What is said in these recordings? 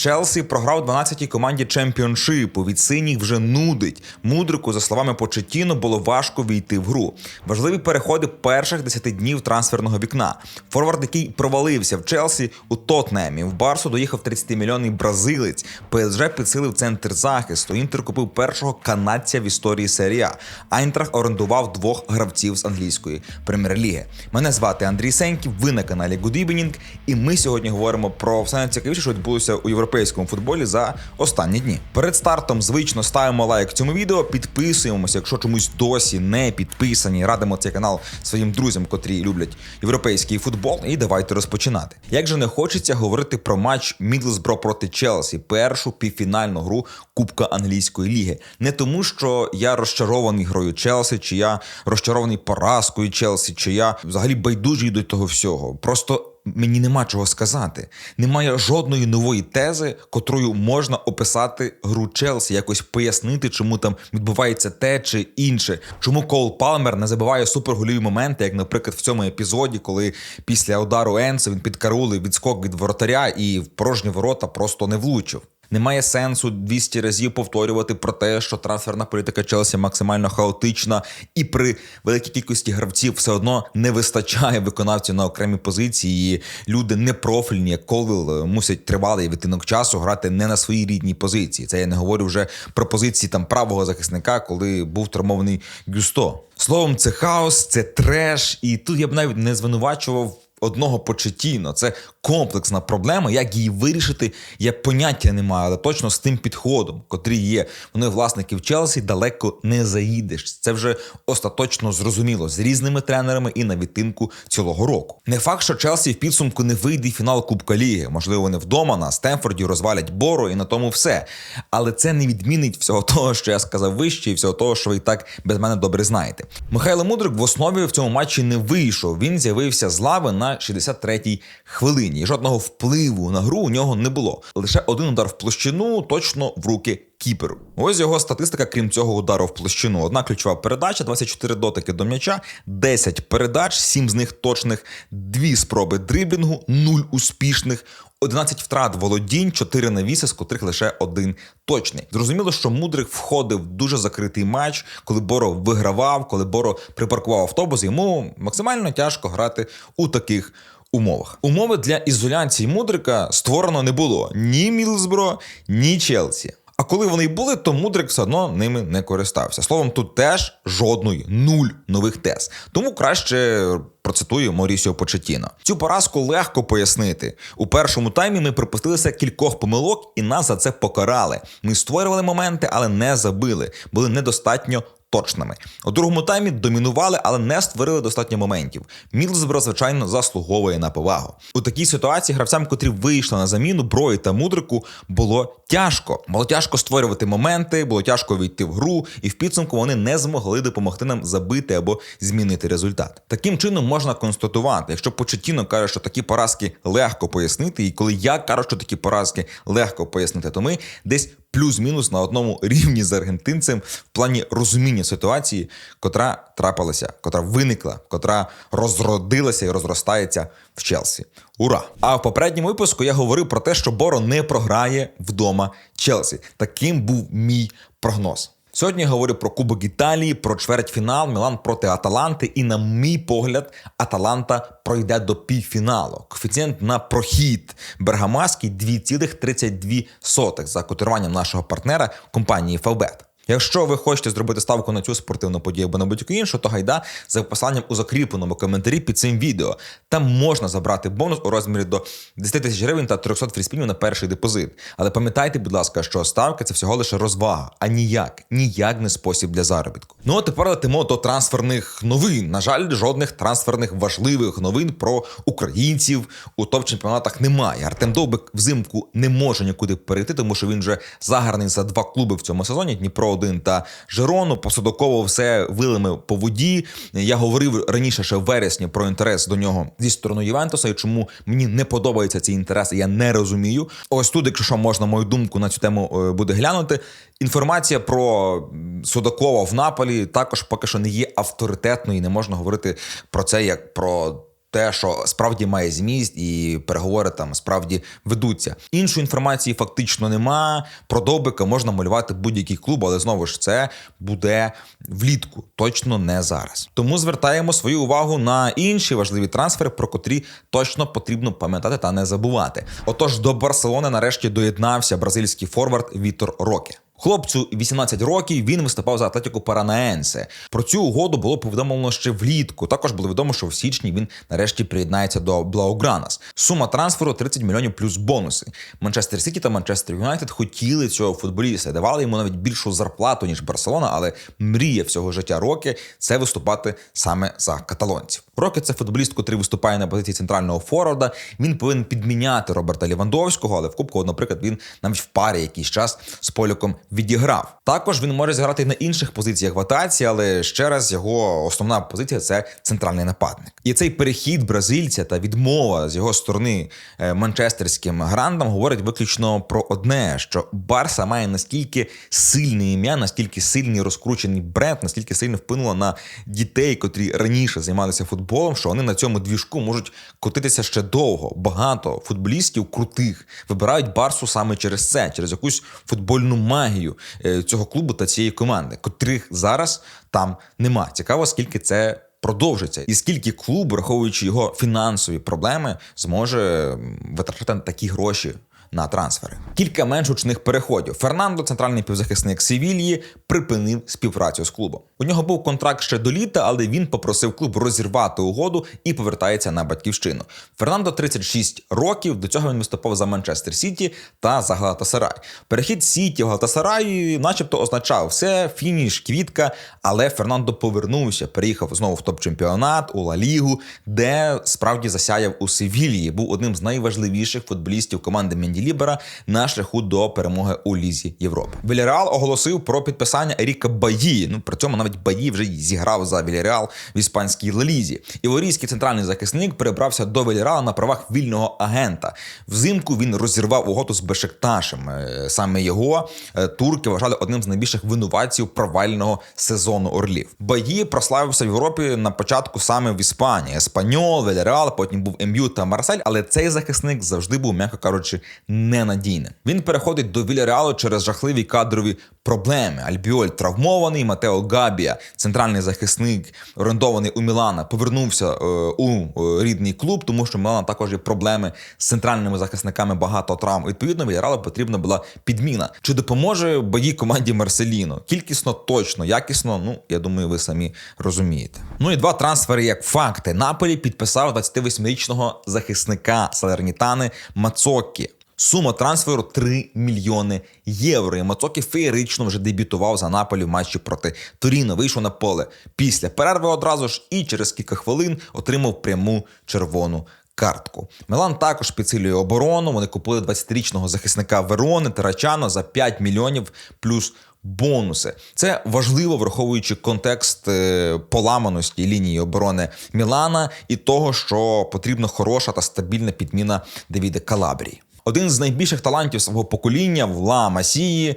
Челсі програв 12-й команді чемпіоншипу. Від синіх вже нудить. Мудрику, за словами Почетіно, було важко війти в гру. Важливі переходи перших 10 днів трансферного вікна. Форвард, який провалився в Челсі у Тотнемі. В Барсу доїхав 30-мільйонний бразилець. ПСЖ підсилив центр захисту. Інтер купив першого канадця в історії серії А. Айнтрах орендував двох гравців з англійської прем'єр-ліги. Мене звати Андрій Сеньків. Ви на каналі Evening, і ми сьогодні говоримо про все найцікавіше, що відбулося у європейському футболі за останні дні. Перед стартом звично ставимо лайк цьому відео, підписуємося, якщо чомусь досі не підписані. Радимо цей канал своїм друзям, котрі люблять європейський футбол. І давайте розпочинати. Як же не хочеться говорити про матч Мідлсбро проти Челсі, першу півфінальну гру Кубка англійської ліги. Не тому, що я розчарований грою Челсі, чи я розчарований поразкою Челсі, чи я взагалі байдужий до того всього. Просто мені нема чого сказати. Немає жодної нової тези, котрою можна описати гру Челсі, якось пояснити, чому там відбувається те чи інше. Чому Кол Палмер не забиває супергольові моменти, як, наприклад, в цьому епізоді, коли після удару Енса він підкарулив відскок від воротаря і в порожні ворота просто не влучив. Немає сенсу 200 разів повторювати про те, що трансферна політика Челсі максимально хаотична, і при великій кількості гравців все одно не вистачає виконавців на окремі позиції. Люди непрофільні, як Колвіл, мусять тривалий відтинок часу грати не на своїй рідній позиції. Це я не говорю вже про позиції там правого захисника, коли був травмований Гюсто. Словом, це хаос, це треш, і тут я б навіть не звинувачував. Одного почетіно, це комплексна проблема. Як її вирішити, я поняття не маю, але точно з тим підходом, котрий є. Вони власників Челсі далеко не заїдеш. Це вже остаточно зрозуміло з різними тренерами і на відтинку цілого року. Не факт, що Челсі в підсумку не вийде фінал Кубка Ліги. Можливо, вони вдома на Стемфорді розвалять Боро і на тому все. Але це не відмінить всього того, що я сказав вище, і всього того, що ви і так без мене добре знаєте. Михайло Мудрик в основі в цьому матчі не вийшов. Він з'явився з лави на 63-й хвилині. Жодного впливу на гру у нього не було. Лише один удар в площину, точно в руки кіперу. Ось його статистика, крім цього удару в площину. Одна ключова передача, 24 дотики до м'яча, 10 передач, 7 з них точних, 2 спроби дриблінгу, 0 успішних. 11 втрат володінь, 4 навіси, з котрих лише один точний. Зрозуміло, що Мудрик входив в дуже закритий матч, коли Боро вигравав, коли Боро припаркував автобус. Йому максимально тяжко грати у таких умовах. Умови для ізоляції Мудрика створено не було ні Мілсбро, ні Челсі. А коли вони й були, то Мудрик все одно ними не користався. Словом, тут теж жодної нуль нових тез. Тому краще процитую Морісіо Почетіно. Цю поразку легко пояснити. У першому таймі ми припустилися кількох помилок і нас за це покарали. Ми створювали моменти, але не забили. Були недостатньо. Точними у другому таймі домінували, але не створили достатньо моментів. Мілсбро, звичайно, заслуговує на повагу. У такій ситуації гравцям, котрі вийшли на заміну брої та мудрику, було тяжко. Було тяжко створювати моменти, було тяжко війти в гру, і в підсумку вони не змогли допомогти нам забити або змінити результат. Таким чином можна констатувати, якщо Почетіно каже, що такі поразки легко пояснити, і коли я кажу, що такі поразки легко пояснити, то ми десь плюс-мінус на одному рівні з аргентинцем в плані розуміння ситуації, котра трапилася, котра виникла, котра розродилася і розростається в Челсі. Ура! А в попередньому випуску я говорив про те, що Боро не програє вдома Челсі. Таким був мій прогноз. Сьогодні я говорю про Кубок Італії, про чвертьфінал Мілан проти Аталанти. І, на мій погляд, Аталанта пройде до півфіналу. Коефіцієнт на прохід Бергамаський 2,32 за котируванням нашого партнера компанії Фавбет. Якщо ви хочете зробити ставку на цю спортивну подію або на будь-яку іншу, то гайда за посиланням у закріпленому коментарі під цим відео. Там можна забрати бонус у розмірі до 10 тисяч гривень та 300 фріспінів на перший депозит. Але пам'ятайте, будь ласка, що ставка це всього лише розвага, а ніяк, ніяк не спосіб для заробітку. Ну а тепер летимо до трансферних новин. На жаль, жодних трансферних важливих новин про українців у топ-чемпіонатах немає. Артем Довбик взимку не може нікуди перейти, тому що він вже загарний за два клуби в цьому сезоні. Дніпро 1 та Жерону. Посадоково все вилими по воді. Я говорив раніше ще в вересні про інтерес до нього зі сторони Ювентуса. І чому мені не подобається цей інтерес, я не розумію. Ось тут, якщо що можна мою думку на цю тему буде глянути. Інформація про Судакова в Наполі також поки що не є авторитетною і не можна говорити про це як про те, що справді має зміст, і переговори там справді ведуться. Іншої інформації фактично нема. Про Довбика можна малювати будь-який клуб, але знову ж це буде влітку, точно не зараз. Тому звертаємо свою увагу на інші важливі трансфери, про котрі точно потрібно пам'ятати та не забувати. Отож, до Барселони нарешті доєднався бразильський форвард Вітор Роке. Хлопцю 18 років він виступав за Атлетику Паранаенсе. Про цю угоду було повідомлено ще влітку. Також було відомо, що в січні він нарешті приєднається до Блаугранас. Сума трансферу 30 мільйонів плюс бонуси. Манчестер Сіті та Манчестер Юнайтед хотіли цього футболіста, давали йому навіть більшу зарплату ніж Барселона, але мрія всього життя роки це виступати саме за каталонців. Роки це футболіст, котрий виступає на позиції центрального форварда. Він повинен підміняти Роберта Лівандовського, але в Кубку, наприклад, він навіть в парі якийсь час з поляком відіграв. Також він може зіграти на інших позиціях в атаці, але ще раз його основна позиція це центральний нападник. І цей перехід бразильця та відмова з його сторони е, манчестерським грандам говорить виключно про одне: що Барса має настільки сильне ім'я, настільки сильний розкручений бренд, настільки сильно вплинуло на дітей, котрі раніше займалися футболом, що вони на цьому двіжку можуть котитися ще довго. Багато футболістів крутих вибирають Барсу саме через це, через якусь футбольну магію е, цього клубу та цієї команди, котрих зараз там нема. Цікаво, скільки це. Продовжиться, і скільки клуб, враховуючи його фінансові проблеми, зможе витрачати витрачати такі гроші на трансфери. Кілька менш гучних переходів. Фернандо, центральний півзахисник Севільї, припинив співпрацю з клубом. У нього був контракт ще до літа, але він попросив клуб розірвати угоду і повертається на батьківщину. Фернандо 36 років. До цього він виступав за Манчестер Сіті та за Галатасарай. Перехід Сіті в Галатасарай, начебто, означав все, фініш, квітка. Але Фернандо повернувся, переїхав знову в топ-чемпіонат у Ла Лігу, де справді засяяв у Севільї. Був одним з найважливіших футболістів команди Менділібера на шляху до перемоги у Лізі Європи. Вільяреал оголосив про підписання Еріка Баї. Ну при цьому навіть Баї вже зіграв за Вільяреал в іспанській Лалізі. Іворійський центральний захисник перебрався до Вільяреала на правах вільного агента. Взимку він розірвав угоду з Бешикташем. Е, Саме його е, турки вважали одним з найбільших винуватців провального сезону орлів. Баї прославився в Європі на початку саме в Іспанії. Еспаньол, Вільяреал, потім був МЮ та Марсель, але цей захисник завжди був, м'яко кажучи, ненадійним. Він переходить до Вільяреалу через жахливі кадрові проблеми. Альбіоль травмований, Матео Габія, центральний захисник, орендований у Мілана, повернувся е, у е, рідний клуб, тому що Мілана також є проблеми з центральними захисниками, багато травм. Відповідно, Вільяралу потрібна була підміна. Чи допоможе бої команді Марселіно? Кількісно точно, якісно. Ну я думаю, ви самі розумієте. Ну і два трансфери як факти. Наполі підписав 28-річного захисника Салернітани Мацокі. Сума трансферу 3 мільйони євро. І Мацокі феєрично вже дебютував за Наполі в матчі проти Торіно. Вийшов на поле після перерви одразу ж і через кілька хвилин отримав пряму червону. Картку Милан також підсилює оборону. Вони купили 20-річного захисника Верони Тарачано за 5 мільйонів плюс бонуси. Це важливо, враховуючи контекст е, поламаності лінії оборони Мілана і того, що потрібна хороша та стабільна підміна Давіда Калабрії. Один з найбільших талантів свого покоління Вла Масії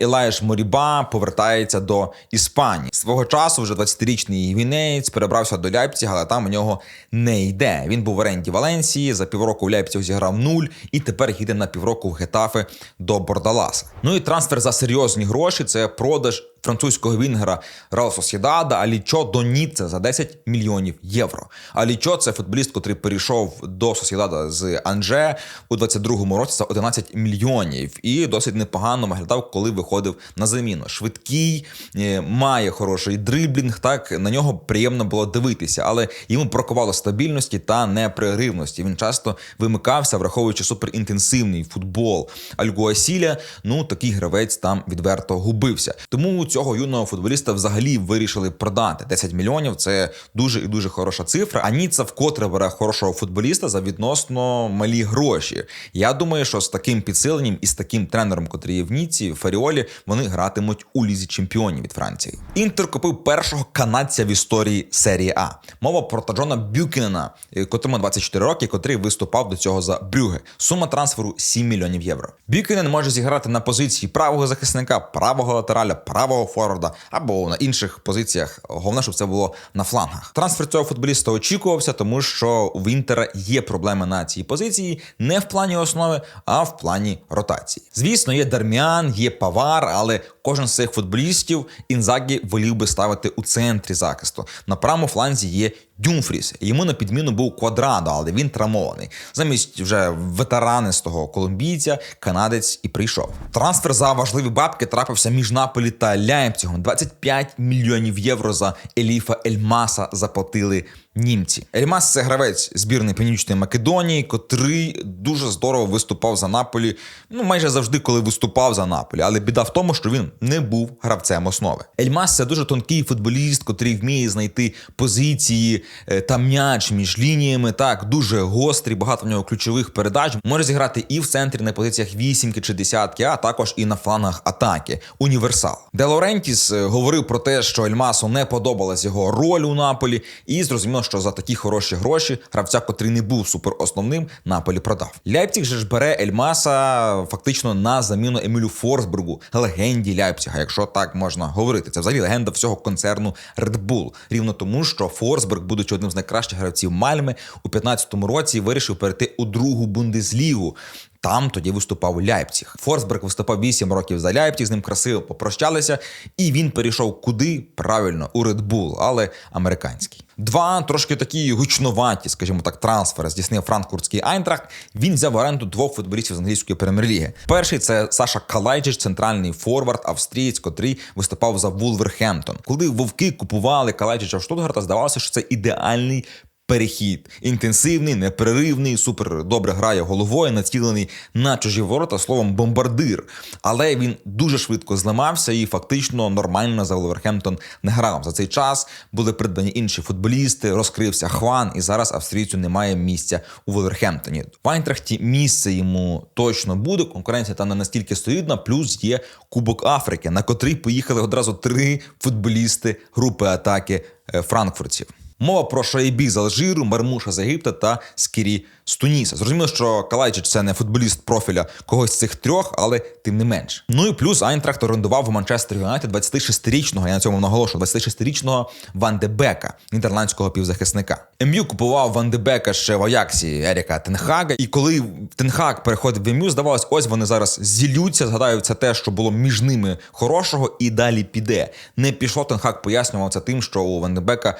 Ілаєш Моріба повертається до Іспанії. Свого часу вже 20-річний гвінеєць перебрався до Ляйпціга, але там у нього не йде. Він був в оренді Валенсії. За півроку в Ляйпцігу зіграв нуль, і тепер їде на півроку в Гетафи до Бордаласа. Ну і трансфер за серйозні гроші. Це продаж французького вінгера Реал Сосєдада Алічо до Ніцце за 10 мільйонів євро. Алічо це футболіст, котрий перейшов до Сосєдада з Анже у 22-му році за 11 мільйонів і досить непогано виглядав, коли виходив на заміну. Швидкий, е, має хороший дриблінг. Так на нього приємно було дивитися, але йому бракувало стабільності та непреривності. Він часто вимикався, враховуючи суперінтенсивний футбол Альгуасіля. Ну такий гравець там відверто губився. Тому цього юного футболіста взагалі вирішили продати 10 мільйонів. Це дуже і дуже хороша цифра. А Ніцца вкотре бере хорошого футболіста за відносно малі гроші. Я думаю, що з таким підсиленням і з таким тренером, котрий є в Ніці, Фаріолі, вони гратимуть у лізі чемпіонів від Франції. Інтер купив першого канадця в історії серії А. Мова про Таджона Бюкінена, котрому 24 роки, котрий виступав до цього за Брюге. Сума трансферу 7 мільйонів євро. Бюкінен може зіграти на позиції правого захисника, правого латераля, правого центрального форварда або на інших позиціях. Головне, щоб це було на флангах. Трансфер цього футболіста очікувався, тому що в Інтера є проблеми на цій позиції не в плані основи, а в плані ротації. Звісно, є Дарміан, є Павар, але кожен з цих футболістів Інзагі волів би ставити у центрі захисту. На правому фланзі є Дюмфріс. Йому на підміну був Квадрадо, але він травмований. Замість вже ветеранистого колумбійця канадець і прийшов. Трансфер за важливі бабки трапився між Наполі та Ляйпцігом. 25 мільйонів євро за Еліфа Ельмаса заплатили німці. Ельмас це гравець збірної Північної Македонії, котрий дуже здорово виступав за Наполі. Ну майже завжди, коли виступав за Наполі. Але біда в тому, що він не був гравцем основи. Ельмас це дуже тонкий футболіст, котрий вміє знайти позиції е, та м'яч між лініями. Так, дуже гострий, багато в нього ключових передач. Може зіграти і в центрі на позиціях вісімки чи десятки, а також і на флангах атаки. Універсал. Де Лорентіс е, говорив про те, що Ельмасу не подобалась його роль у Наполі, і зрозуміло, що за такі хороші гроші гравця, котрий не був супер основним, Наполі продав. Ляйпціг же ж бере Ельмаса фактично на заміну Емілю Форсбургу, легенді Ляйпціга, якщо так можна говорити. Це взагалі легенда всього концерну Red Bull. Рівно тому, що Форсберг, будучи одним з найкращих гравців Мальми, у 15-му році вирішив перейти у другу бундеслігу. Там тоді виступав Ляйпціг. Форсберг виступав 8 років за Ляйпціг, з ним красиво попрощалися, і він перейшов куди? Правильно, у Bull, але американський. Два трошки такі гучноваті, скажімо так, трансфери здійснив франкфуртський Айнтрахт. Він взяв в оренду двох футболістів з англійської прем'єр-ліги. Перший це Саша Калайджич, центральний форвард, австрієць, котрий виступав за Вулверхемптон. Коли вовки купували Калайджича в Штутгарта, здавалося, що це ідеальний перехід. Інтенсивний, непреривний, супер добре грає головою, націлений на чужі ворота, словом, бомбардир. Але він дуже швидко зламався і фактично нормально за Волверхемптон не грав. За цей час були придбані інші футболісти, розкрився Хван, і зараз австрійцю немає місця у Волверхемптоні. В Айнтрахті місце йому точно буде. Конкуренція там не настільки солідна, плюс є Кубок Африки, на котрий поїхали одразу три футболісти групи атаки е, франкфуртців. Мова про Шайбі з Алжиру, Мармуша з Єгипта та Скірі з Туніса. Зрозуміло, що Калайчич це не футболіст профіля когось з цих трьох, але тим не менш. Ну і плюс Айнтрахт орендував у Манчестер Юнайтед 26-річного, я на цьому наголошую, 26-річного Ван де Бека, нідерландського півзахисника. МЮ купував Ван де Бека ще в Аяксі Еріка Тенхага. І коли Тенхаг переходив в МЮ, здавалось, ось вони зараз зілються, згадають це те, що було між ними хорошого, і далі піде. Не пішло Тенхаг пояснював це тим, що у Ван де Бека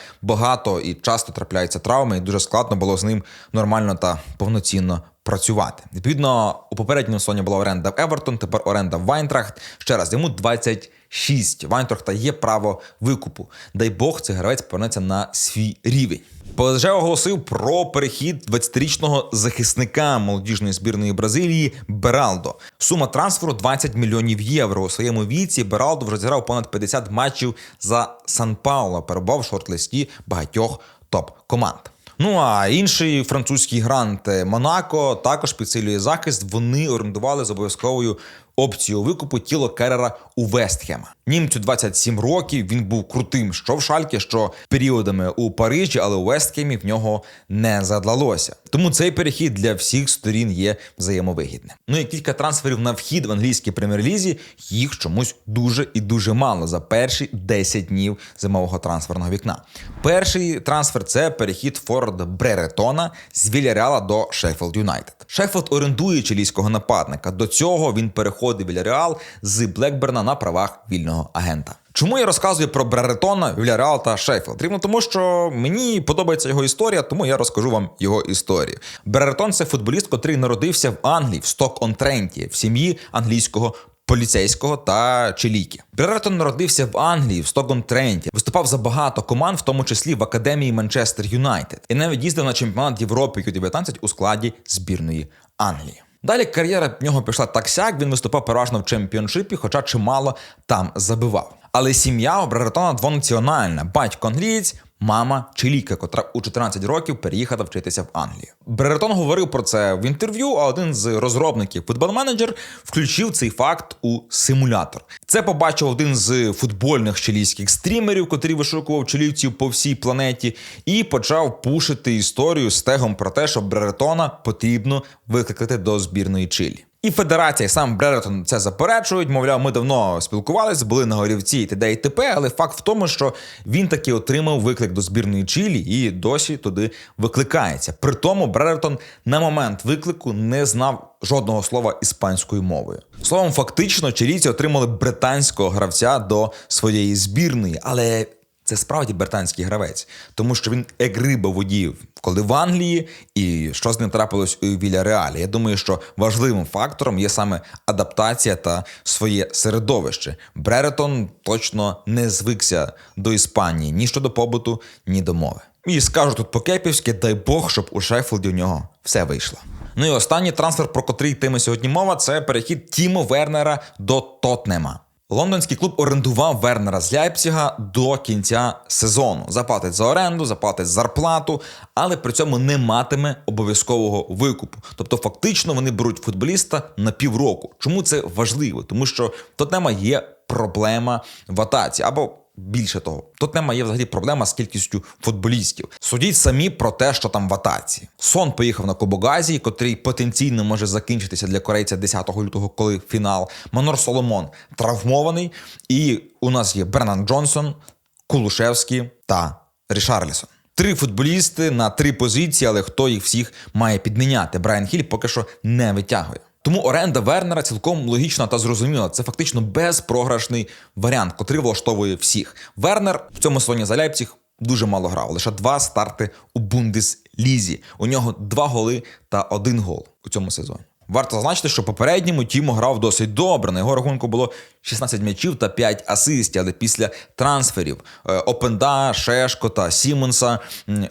і часто трапляються травми, і дуже складно було з ним нормально та повноцінно працювати. Відповідно, у попередньому сезоні була оренда в Евертон, тепер оренда в Вайнтрахт. Ще раз йому 26. Вайнтрахта є право викупу. Дай Бог, цей гравець повернеться на свій рівень. ПСЖ оголосив про перехід 20-річного захисника молодіжної збірної Бразилії Бералдо. Сума трансферу 20 мільйонів євро. У своєму віці Бералдо вже зіграв понад 50 матчів за Сан Пауло, перебував в шорт-листі багатьох топ-команд. Ну а інший французький грант Монако також підсилює захист. Вони орендували з обов'язковою опцією викупу тіло Керера у Вестхема. Німцю 27 років. Він був крутим, що в Шалькі, що періодами у Парижі, але у Вестхемі в нього не задалося. Тому цей перехід для всіх сторін є взаємовигідним. Ну і кілька трансферів на вхід в англійській прем'єр-лізі. Їх чомусь дуже і дуже мало за перші 10 днів зимового трансферного вікна. Перший трансфер це перехід Форд Бреретона з Вільяреала до Шеффілд Юнайтед. Шеффілд орендує чилійського нападника. До цього він переходив Вільяреал з Блекберна на правах вільного агента. Чому я розказую про Бреретона, Вільяреал та Шеффілд? Рівно тому, що мені подобається його історія, тому я розкажу вам його історію. Бреретон це футболіст, котрий народився в Англії, в Сток-он-Тренті, в сім'ї англійського. Поліцейського та чилійки. Бреретон народився в Англії, в Стокон Тренті, виступав за багато команд, в тому числі в академії Манчестер Юнайтед, і навіть їздив на чемпіонат Європи Ю-19 у складі збірної Англії. Далі кар'єра в нього пішла так сяк, він виступав переважно в чемпіоншипі, хоча чимало там забивав. Але сім'я у двонаціональна: батько англієць, мама чилійка, котра у 14 років переїхала вчитися в Англію. Бреретон говорив про це в інтерв'ю, а один з розробників футбол-менеджер включив цей факт у симулятор. Це побачив один з футбольних чилійських стрімерів, котрий вишукував чилійців по всій планеті, і почав пушити історію з тегом про те, що Бреретона потрібно викликати до збірної Чилі. І федерація, і сам Бреретон це заперечують. Мовляв, ми давно спілкувалися, були на горівці і т.д. і т.п., але факт в тому, що він таки отримав виклик до збірної Чилі і досі туди викликається. При тому Бреретон на момент виклику не знав жодного слова іспанською мовою. Словом, фактично, чилійці отримали британського гравця до своєї збірної, але це справді британський гравець, тому що він як риба водіїв, коли в Англії, і що з ним трапилось у Віляреалі. Я думаю, що важливим фактором є саме адаптація та своє середовище. Бреретон точно не звикся до Іспанії ні щодо побуту, ні до мови. І скажу тут по-кепівськи, дай Бог, щоб у Шеффілді у нього все вийшло. Ну і останній трансфер, про котрий йтиме сьогодні мова, це перехід Тімо Вернера до Тотнема. Лондонський клуб орендував Вернера з Ляйпціга до кінця сезону. Заплатить за оренду, заплатить зарплату, але при цьому не матиме обов'язкового викупу. Тобто, фактично, вони беруть футболіста на півроку. Чому це важливо? Тому що Тотнема є проблема в атаці або. Більше того, тут немає взагалі проблема з кількістю футболістів. Судіть самі про те, що там в атаці. Сон поїхав на Кубок Азії, котрий потенційно може закінчитися для корейця 10 лютого, коли фінал. Манор Соломон травмований. І у нас є Бернан Джонсон, Кулушевський та Рішарлісон. Три футболісти на три позиції, але хто їх всіх має підміняти? Брайан Хіль поки що не витягує. Тому оренда Вернера цілком логічна та зрозуміла. Це фактично безпрограшний варіант, котрий влаштовує всіх. Вернер в цьому сезоні за Ляйпціг дуже мало грав. Лише два старти у Бундеслізі. У нього два голи та один гол у цьому сезоні. Варто зазначити, що попередньому Тімо грав досить добре. На його рахунку було 16 м'ячів та 5 асистів. Але після трансферів е, Опенда, Шешко та Сімонса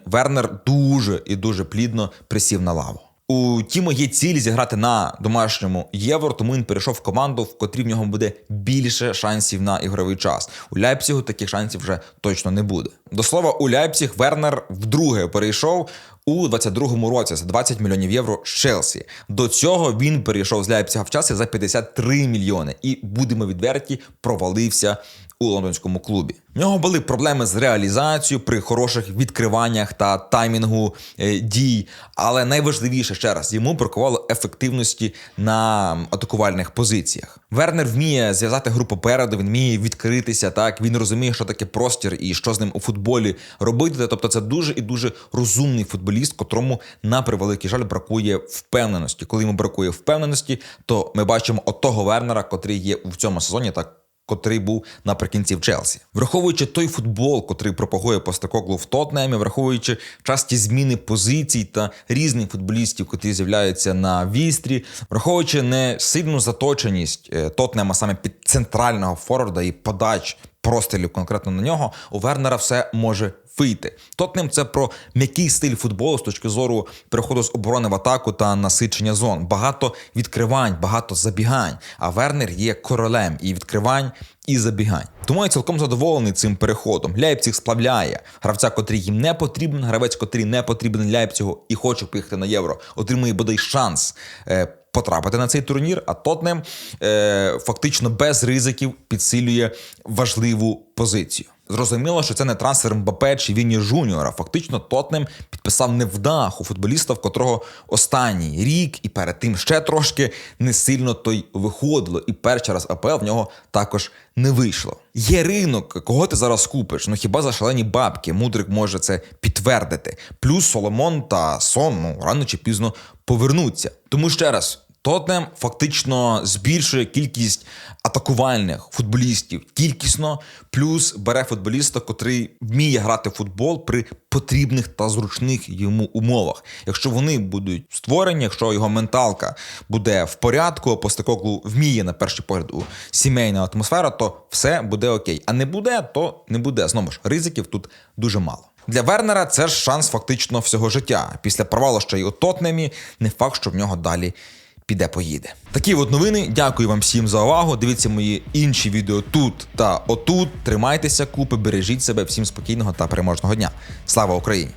Вернер дуже і дуже плідно присів на лаву. У Тімо є ціль зіграти на домашньому євро, тому він перейшов в команду, в котрій в нього буде більше шансів на ігровий час. У Ляйпцігу таких шансів вже точно не буде. До слова, у Ляйпціг Вернер вдруге перейшов у 22-му році за 20 мільйонів євро з Челсі. До цього він перейшов з Ляйпціга в часі за 53 мільйони і будемо відверті, провалився у лондонському клубі. В нього були проблеми з реалізацією при хороших відкриваннях та таймінгу е, дій. Але найважливіше ще раз йому бракувало ефективності на атакувальних позиціях. Вернер вміє зв'язати гру попереду, він вміє відкритися. Так він розуміє, що таке простір і що з ним у футболі робити. Тобто, це дуже і дуже розумний футболіст, котрому на превеликий жаль бракує впевненості. Коли йому бракує впевненості, то ми бачимо отого Вернера, котрий є в цьому сезоні так котрий був наприкінці в Челсі, враховуючи той футбол, котрий пропагує постакоклу в Тотнемі, враховуючи часті зміни позицій та різних футболістів, котрі з'являються на вістрі, враховуючи не сильну заточеність е, Тотнема саме під центрального форварда і подач прострілів конкретно на нього, у Вернера все може вийти. Тотнем це про м'який стиль футболу з точки зору переходу з оборони в атаку та насичення зон. Багато відкривань, багато забігань. А Вернер є королем і відкривань, і забігань. Тому я цілком задоволений цим переходом. Ляйпціг сплавляє гравця, котрий їм не потрібен, гравець, котрий не потрібен Ляйпцігу і хоче поїхати на євро, отримує бодай шанс. Потрапити на цей турнір, а Тотнем е, фактично без ризиків підсилює важливу позицію. Зрозуміло, що це не трансфер Мбапе чи Вінні Жуніора. Фактично, Тотнем підписав невдаху футболіста, в котрого останній рік і перед тим ще трошки не сильно той виходило. І перший раз АПЛ в нього також не вийшло. Є ринок, кого ти зараз купиш? Ну хіба за шалені бабки? Мудрик може це підтвердити. Плюс Соломон та Сон ну рано чи пізно повернуться. Тому ще раз. Тотнем фактично збільшує кількість атакувальних футболістів кількісно, плюс бере футболіста, котрий вміє грати в футбол при потрібних та зручних йому умовах. Якщо вони будуть створені, якщо його менталка буде в порядку, Постекоглу вміє на перший погляд у сімейна атмосфера, то все буде окей. А не буде, то не буде. Знову ж ризиків тут дуже мало. Для Вернера це ж шанс фактично всього життя. Після провалу ще й у Тотнемі, не факт, що в нього далі піде поїде. Такі от новини. Дякую вам всім за увагу. Дивіться мої інші відео тут та отут. Тримайтеся, купи, бережіть себе, всім спокійного та переможного дня. Слава Україні!